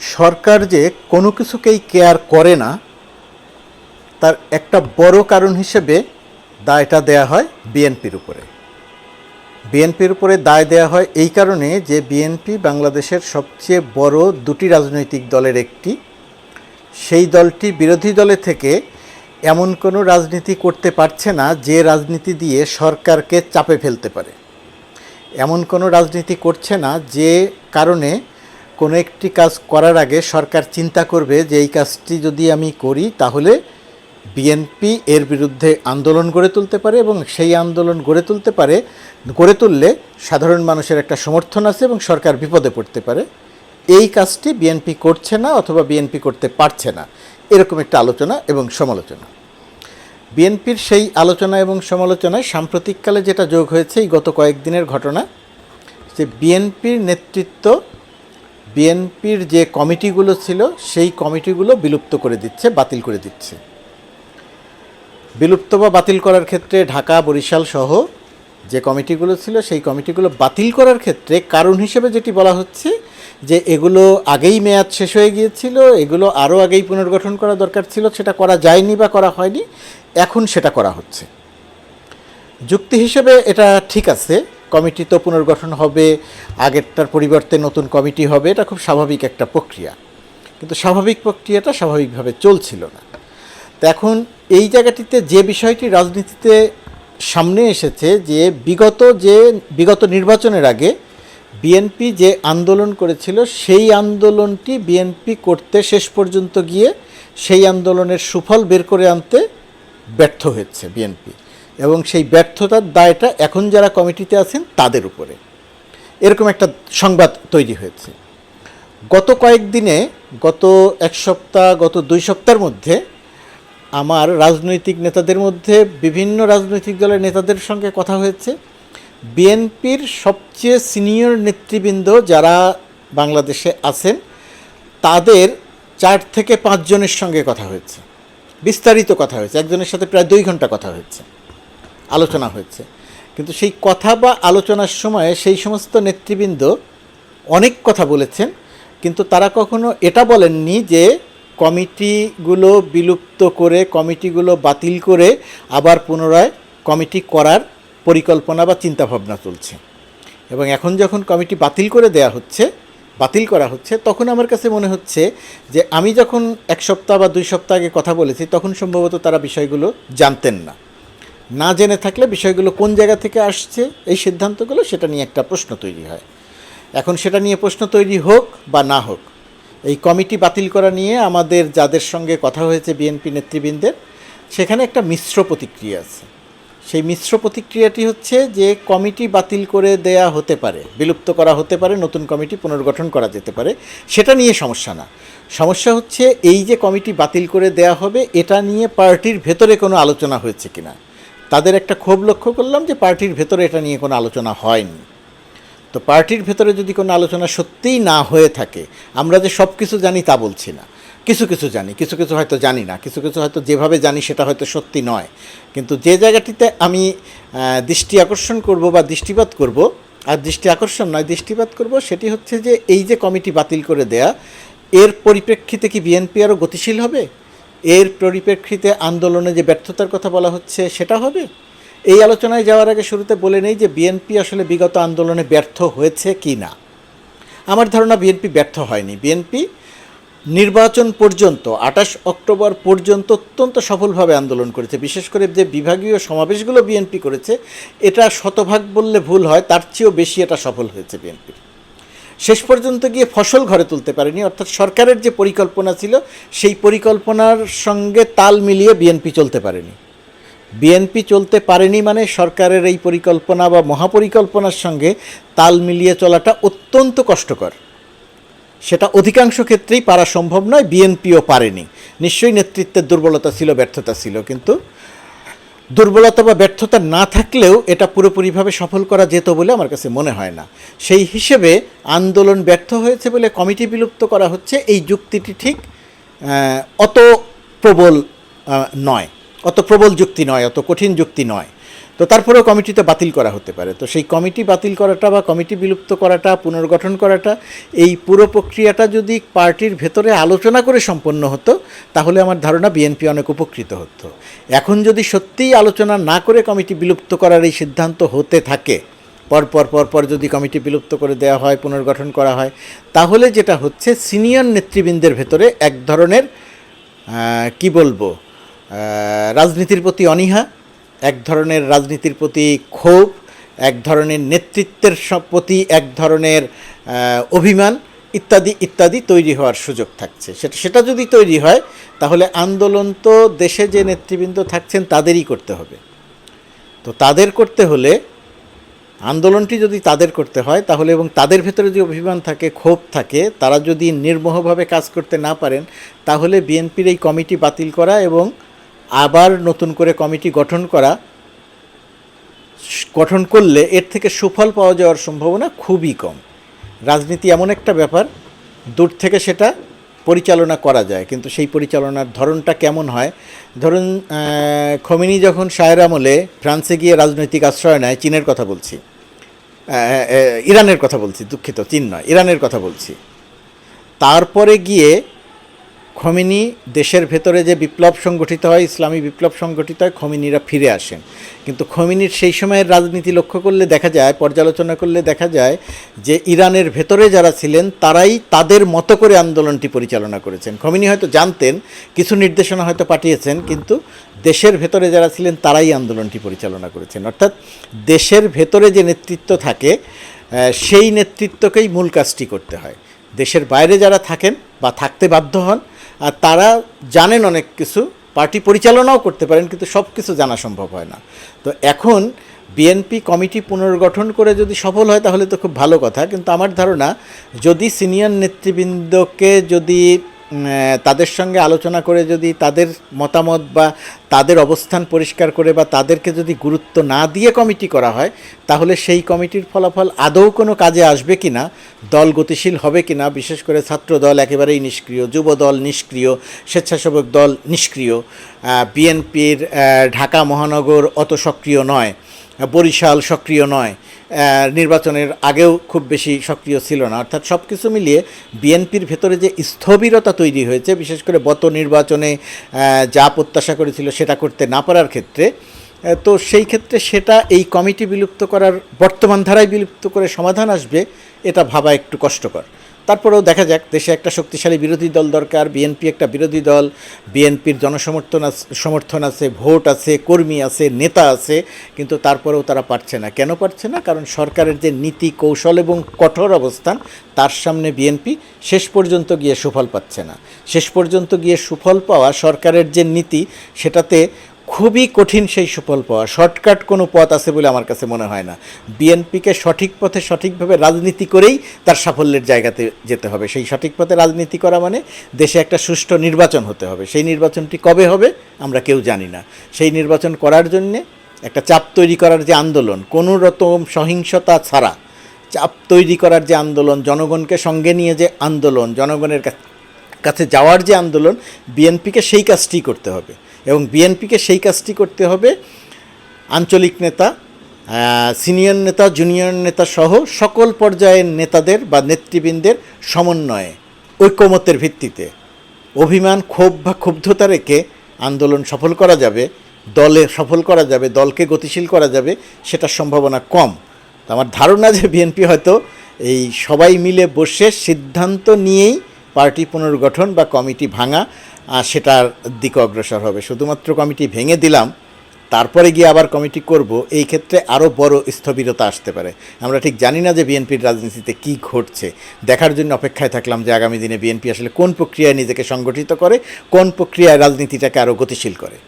সরকার যে কোনো কিছুকেই কেয়ার করে না, তার একটা বড় কারণ হিসেবে দায়টা দেয়া হয় বিএনপির উপরে। বিএনপির উপরে দায় দেয়া হয় এই কারণে যে বিএনপি বাংলাদেশের সবচেয়ে বড় দুটি রাজনৈতিক দলের একটি, সেই দলটি বিরোধী দলে থেকে এমন কোনো রাজনীতি করতে পারছে না যে রাজনীতি দিয়ে সরকারকে চাপে ফেলতে পারে। এমন কোনো রাজনীতি করছে না যে কারণে কোনো একটি কাজ করার আগে সরকার চিন্তা করবে যে এই কাজটি যদি আমি করি, তাহলে বিএনপি এর বিরুদ্ধে আন্দোলন গড়ে তুলতে পারে এবং সেই আন্দোলন গড়ে তুলতে পারে, গড়ে তুললে সাধারণ মানুষের একটা সমর্থন আছে এবং সরকার বিপদে পড়তে পারে। এই কাজটি বিএনপি করছে না অথবা বিএনপি করতে পারছে না, এরকম একটা আলোচনা এবং সমালোচনা। বিএনপির সেই আলোচনা এবং সমালোচনায় সাম্প্রতিককালে যেটা যোগ হয়েছে এই গত কয়েকদিনের ঘটনা, যে বিএনপির নেতৃত্ব বিএনপির যে কমিটিগুলো ছিল, সেই কমিটিগুলো বিলুপ্ত করে দিচ্ছে, বাতিল করে দিচ্ছে। বিলুপ্ত বা বাতিল করার ক্ষেত্রে ঢাকা, বরিশাল সহ যে কমিটিগুলো ছিল, সেই কমিটিগুলো বাতিল করার ক্ষেত্রে কারণ হিসেবে যেটি বলা হচ্ছে যে এগুলো আগেই মেয়াদ শেষ হয়ে গিয়েছিল, এগুলো আরও আগেই পুনর্গঠন করা দরকার ছিল, সেটা করা যায়নি বা করা হয়নি, এখন সেটা করা হচ্ছে। যুক্তি হিসেবে এটা ঠিক আছে কমিটি তো পুনর্গঠন হবে, আগেরটার পরিবর্তে নতুন কমিটি হবে, এটা খুব স্বাভাবিক একটা প্রক্রিয়া। কিন্তু স্বাভাবিক প্রক্রিয়াটা স্বাভাবিকভাবে চলছিল না। তো এখন এই জায়গাটিতে যে বিষয়টি রাজনীতিতে সামনে এসেছে, যে বিগত যে, বিগত নির্বাচনের আগে বিএনপি যে আন্দোলন করেছিল, সেই আন্দোলনটি বিএনপি করতে শেষ পর্যন্ত গিয়ে সেই আন্দোলনের সুফল বের করে আনতে ব্যর্থ হয়েছে বিএনপি। এবং সেই ব্যর্থতার দায়টা এখন যারা কমিটিতে আছেন তাদের উপরে। এরকম একটা সংবাদ তৈরি হয়েছে। গত কয়েকদিনে, গত এক সপ্তাহ, গত দুই সপ্তাহের মধ্যে আমার রাজনৈতিক নেতাদের মধ্যে বিভিন্ন রাজনৈতিক দলের নেতাদের সঙ্গে কথা হয়েছে। বিএনপির সবচেয়ে সিনিয়র নেতৃবৃন্দ যারা বাংলাদেশে আছেন, তাদের চার থেকে পাঁচজনের সঙ্গে কথা হয়েছে। বিস্তারিত কথা হয়েছে। একজনের সাথে প্রায় দুই ঘণ্টা কথা হয়েছে। আলোচনা হয়েছে। কিন্তু সেই কথা বা আলোচনার সময়ে সেই সমস্ত নেতৃবৃন্দ অনেক কথা বলেছেন, কিন্তু তারা কখনো এটা বলেননি যে কমিটিগুলো বিলুপ্ত করে, কমিটিগুলো বাতিল করে আবার পুনরায় কমিটি করার পরিকল্পনা বা চিন্তাভাবনা চলছে এবং এখন যখন কমিটি বাতিল করে দেয়া হচ্ছে, বাতিল করা হচ্ছে, তখন আমার কাছে মনে হচ্ছে যে আমি যখন এক সপ্তাহ বা দুই সপ্তাহ আগে কথা বলেছি, তখন সম্ভবত তারা বিষয়গুলো জানতেন না। না জেনে থাকলে বিষয়গুলো কোন জায়গা থেকে আসছে, এই সিদ্ধান্তগুলো সেটা নিয়ে একটা প্রশ্ন তৈরি হয়। এখন সেটা নিয়ে প্রশ্ন তৈরি হোক বা না হোক, এই কমিটি বাতিল করা নিয়ে আমাদের যাদের সঙ্গে কথা হয়েছে বিএনপি নেতৃবৃন্দের, সেখানে একটা মিশ্র প্রতিক্রিয়া আছে। সেই মিশ্র প্রতিক্রিয়াটি হচ্ছে যে কমিটি বাতিল করে দেয়া হতে পারে, বিলুপ্ত করা হতে পারে, নতুন কমিটি পুনর্গঠন করা যেতে পারে, সেটা নিয়ে সমস্যা না। সমস্যা হচ্ছে এই যে কমিটি বাতিল করে দেয়া হবে, এটা নিয়ে পার্টির ভেতরে কোনো আলোচনা হয়েছে কিনা। তাদের একটা ক্ষোভ লক্ষ্য করলাম যে পার্টির ভেতরে এটা নিয়ে কোনো আলোচনা হয়নি। তো পার্টির ভেতরে যদি কোনো আলোচনা সত্যিই না হয়ে থাকে, আমরা যে সব কিছু জানি তা বলছি না। কিছু কিছু জানি, কিছু কিছু হয়তো জানি না, কিছু কিছু হয়তো যেভাবে জানি সেটা হয়তো সত্যি নয়। কিন্তু যে জায়গাটিতে আমি দৃষ্টি আকর্ষণ করব বা দৃষ্টিপাত করব, আর দৃষ্টি আকর্ষণ নয়, দৃষ্টিপাত করব, সেটি হচ্ছে যে এই যে কমিটি বাতিল করে দেয়া, এর পরিপ্রেক্ষিতে কি বিএনপি আরও গতিশীল হবে? এর পরিপ্রেক্ষিতে আন্দোলনে যে ব্যর্থতার কথা বলা হচ্ছে, সেটা হবে? এই আলোচনায় যাওয়ার আগে শুরুতে বলে নেই যে বিএনপি আসলে বিগত আন্দোলনে ব্যর্থ হয়েছে কি না। আমার ধারণা বিএনপি ব্যর্থ হয়নি। বিএনপি নির্বাচন পর্যন্ত, আঠাশ অক্টোবর পর্যন্ত অত্যন্ত সফলভাবে আন্দোলন করেছে। বিশেষ করে যে বিভাগীয় সমাবেশগুলো বিএনপি করেছে, এটা শতভাগ বললে ভুল হয়, তার চেয়েও বেশি এটা সফল হয়েছে বিএনপির। শেষ পর্যন্ত গিয়ে ফসল ঘরে তুলতে পারেনি। অর্থাৎ সরকারের যে পরিকল্পনা ছিল, সেই পরিকল্পনার সঙ্গে তাল মিলিয়ে বিএনপি চলতে পারেনি। বিএনপি চলতে পারেনি মানে সরকারের এই পরিকল্পনা বা মহাপরিকল্পনার সঙ্গে তাল মিলিয়ে চলাটা অত্যন্ত কষ্টকর। সেটা অধিকাংশ ক্ষেত্রেই পারা সম্ভব নয়, বিএনপিও পারেনি। নিশ্চয়ই নেতৃত্বের দুর্বলতা ছিল, ব্যর্থতা ছিল, কিন্তু দুর্বলতা বা ব্যর্থতা না থাকলেও এটা পুরোপুরিভাবে সফল করা যেত বলে আমার কাছে মনে হয় না। সেই হিসেবে আন্দোলন ব্যর্থ হয়েছে বলে কমিটি বিলুপ্ত করা হচ্ছে, এই যুক্তিটি ঠিক অত প্রবল নয়। অত প্রবল যুক্তি নয়, অত কঠিন যুক্তি নয়। তো তারপরেও কমিটিতে বাতিল করা হতে পারে। তো সেই কমিটি বাতিল করাটা বা কমিটি বিলুপ্ত করাটা, পুনর্গঠন করাটা, এই পুরো প্রক্রিয়াটা যদি পার্টির ভেতরে আলোচনা করে সম্পন্ন হতো, তাহলে আমার ধারণা বিএনপি অনেক উপকৃত হতো। এখন যদি সত্যিই আলোচনা না করে কমিটি বিলুপ্ত করার এই সিদ্ধান্ত হতে থাকে, পরপর পরপর যদি কমিটি বিলুপ্ত করে দেওয়া হয়, পুনর্গঠন করা হয়, তাহলে যেটা হচ্ছে সিনিয়র নেতৃবৃন্দের ভেতরে এক ধরনের কি বলব রাজনীতির প্রতি অনীহা এক ধরনের রাজনীতির প্রতি ক্ষোভ, এক ধরনের নেতৃত্বের প্রতি এক ধরনের অভিমান ইত্যাদি ইত্যাদি তৈরি হওয়ার সুযোগ থাকছে। সেটা সেটা যদি তৈরি হয়, তাহলে আন্দোলন তো দেশে যে নেতৃবৃন্দ থাকছেন তাদেরই করতে হবে। তো তাদের করতে হলে, আন্দোলনটি যদি তাদের করতে হয়, তাহলে এবং তাদের ভেতরে যে অভিমান থাকে, ক্ষোভ থাকে, তারা যদি নির্মোহভাবে কাজ করতে না পারেন, তাহলে বিএনপির এই কমিটি বাতিল করা এবং আবার নতুন করে কমিটি গঠন করা, গঠন করলে এর থেকে সুফল পাওয়া যাওয়ার সম্ভাবনা খুবই কম। রাজনীতি এমন একটা ব্যাপার, দূর থেকে সেটা পরিচালনা করা যায়, কিন্তু সেই পরিচালনার ধরনটা কেমন হয়? ধরুন খোমেনি যখন শায়ের আমলে ফ্রান্সে গিয়ে রাজনৈতিক আশ্রয় নেয়, চীনের কথা বলছি ইরানের কথা বলছি, দুঃখিত, চীন নয়, ইরানের কথা বলছি, তারপরে গিয়ে খমিনি দেশের ভেতরে যে বিপ্লব সংগঠিত হয়, ইসলামী বিপ্লব সংগঠিত হয়, খমিনিরা ফিরে আসেন। কিন্তু খমিনির সেই সময়ের রাজনীতি লক্ষ্য করলে দেখা যায়, পর্যালোচনা করলে দেখা যায় যে ইরানের ভেতরে যারা ছিলেন, তারাই তাদের মতো করে আন্দোলনটি পরিচালনা করেছেন। খমিনি হয়তো জানতেন, কিছু নির্দেশনা হয়তো পাঠিয়েছেন, কিন্তু দেশের ভেতরে যারা ছিলেন, তারাই আন্দোলনটি পরিচালনা করেছেন। অর্থাৎ দেশের ভেতরে যে নেতৃত্ব থাকে সেই নেতৃত্বকেই মূল কাজটি করতে হয়। দেশের বাইরে যারা থাকেন বা থাকতে বাধ্য হন আর তারা জানেন অনেক কিছু, পার্টি পরিচালনাও করতে পারেন, কিন্তু সব কিছু জানা সম্ভব হয় না। তো এখন বিএনপি কমিটি পুনর্গঠন করে যদি সফল হয়, তাহলে তো খুব ভালো কথা, কিন্তু আমার ধারণা যদি সিনিয়র নেতৃবৃন্দকে যদি তাদের সঙ্গে আলোচনা করে যদি তাদের মতামত বা তাদের অবস্থান পরিষ্কার করে বা তাদেরকে যদি গুরুত্ব না দিয়ে কমিটি করা হয়, তাহলে সেই কমিটির ফলাফল আদৌ কোনো কাজে আসবে কি না দল গতিশীল হবে কি না বিশেষ করে ছাত্র দল একেবারেই নিষ্ক্রিয় যুব দল নিষ্ক্রিয়, স্বেচ্ছাসেবক দল নিষ্ক্রিয় বিএনপির ঢাকা মহানগর অত সক্রিয় নয়, বরিশাল সক্রিয় নয় নির্বাচনের আগেও খুব বেশি সক্রিয় ছিল না। অর্থাৎ সব কিছু মিলিয়ে বিএনপির ভেতরে যে স্থবিরতা তৈরি হয়েছে, বিশেষ করে গত নির্বাচনে যা প্রত্যাশা করেছিল সেটা করতে না পারার ক্ষেত্রে তো সেই ক্ষেত্রে সেটা এই কমিটি বিলুপ্ত করার বর্তমান ধারায় বিলুপ্ত করে সমাধান আসবে, এটা ভাবা একটু কষ্টকর। তারপরেও দেখা যাক, দেশে একটা শক্তিশালী বিরোধী দল দরকার, বিএনপি একটা বিরোধী দল, বিএনপির জনসমর্থন সমর্থন আছে, ভোট আছে, কর্মী আছে, নেতা আছে, কিন্তু তারপরেও তারা পারছে না। কেন পারছে না? কারণ সরকারের যে নীতি, কৌশল এবং কঠোর অবস্থান, তার সামনে বিএনপি শেষ পর্যন্ত গিয়ে সুফল পাচ্ছে না। শেষ পর্যন্ত গিয়ে সুফল পাওয়া সরকারের যে নীতি, সেটাতে খুবই কঠিন সেই সুফল পাওয়া। শর্টকাট কোনো পথ আছে বলে আমার কাছে মনে হয় না। বিএনপিকে সঠিক পথে সঠিকভাবে রাজনীতি করেই তার সাফল্যের জায়গাতে যেতে হবে। সেই সঠিক পথে রাজনীতি করা মানে দেশে একটা সুষ্ঠু নির্বাচন হতে হবে। সেই নির্বাচনটি কবে হবে আমরা কেউ জানি না। সেই নির্বাচন করার জন্যে একটা চাপ তৈরি করার যে আন্দোলন, কোনো রকম সহিংসতা ছাড়া চাপ তৈরি করার যে আন্দোলন, জনগণকে সঙ্গে নিয়ে যে আন্দোলন, জনগণের কাছে যাওয়ার যে আন্দোলন, বিএনপিকে সেই কাজটি করতে হবে। এবং বিএনপিকে সেই কাজটি করতে হবে। আঞ্চলিক নেতা সিনিয়র নেতা, জুনিয়র নেতা সহ সকল পর্যায়ের নেতাদের বা নেতৃবৃন্দের সমন্বয়ে ঐক্যমতের ভিত্তিতে অভিমান, ক্ষোভ বা ক্ষুব্ধতা রেখে আন্দোলন সফল করা যাবে, দলে সফল করা যাবে, দলকে গতিশীল করা যাবে, সেটার সম্ভাবনা কম। আমার ধারণা যে বিএনপি হয়তো এই সবাই মিলে বসে সিদ্ধান্ত নিয়েই পার্টি পুনর্গঠন বা কমিটি ভাঙা সেটার দিকে অগ্রসর হবে। শুধুমাত্র কমিটি ভেঙে দিলাম, তারপরে গিয়ে আবার কমিটি করব, এই ক্ষেত্রে আরও বড় স্থবিরতা আসতে পারে। আমরা ঠিক জানি না যে বিএনপির রাজনীতিতে কি ঘটছে। দেখার জন্য অপেক্ষায় থাকলাম যে আগামী দিনে বিএনপি আসলে কোন প্রক্রিয়ায় নিজেকে সংগঠিত করে, কোন প্রক্রিয়ায় রাজনীতিটাকে আরও গতিশীল করে।